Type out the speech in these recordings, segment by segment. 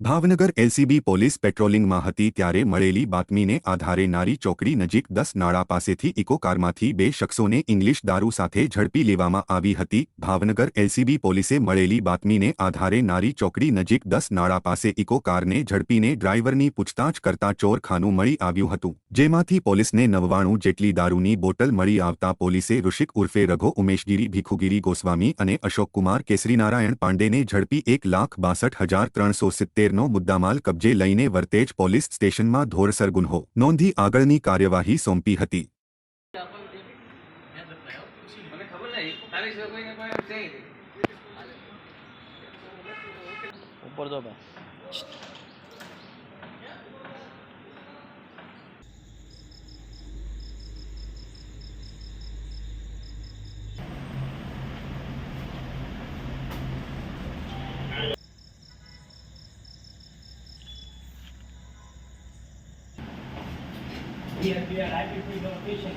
Bhavnagar LCB police પેટ્રોલિંગમાં હતી ત્યારે મળેલી બાતમીને આધારે નારી ચોકડી નજીક દસ નાળા પાસેથી ઇકો કારમાંથી બે શખ્સોને ઇંગ્લિશ દારૂ સાથે ઝડપી લેવામાં આવી હતી. ભાવનગર એલસીબી પોલીસે મળેલી બાતમીને આધારે નારી ચોકડી નજીક દસ નાળા પાસે ઇકો કારને ઝડપીને ડ્રાઈવરની પૂછતાછ કરતા ચોરખાનું મળી આવ્યું હતું, જેમાંથી પોલીસને નવ્વાણું જેટલી દારૂની બોટલ મળી આવતા પોલીસે ઋષિક ઉર્ફે રઘો ઉમેશગીરી, ભીખુગીરી ગોસ્વામી અને અશોકકુમાર કેસરીનારાયણ પાંડેને ઝડપી એક લાખ બાસઠ હજાર ત્રણસો સિત્તેરનો મુદ્દામાલ કબજે લઈને વર્તેજ પોલીસ સ્ટેશનમાં ધોરસર ગુન્હો. નોંધી આગળની કાર્યવાહી સોંપી હતી. મને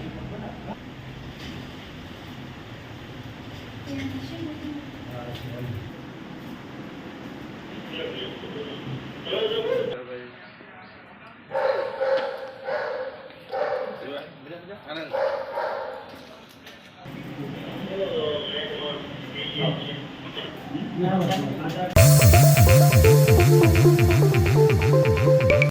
ખબર નહીં તારી સિવાય કોઈને પાસે છે ય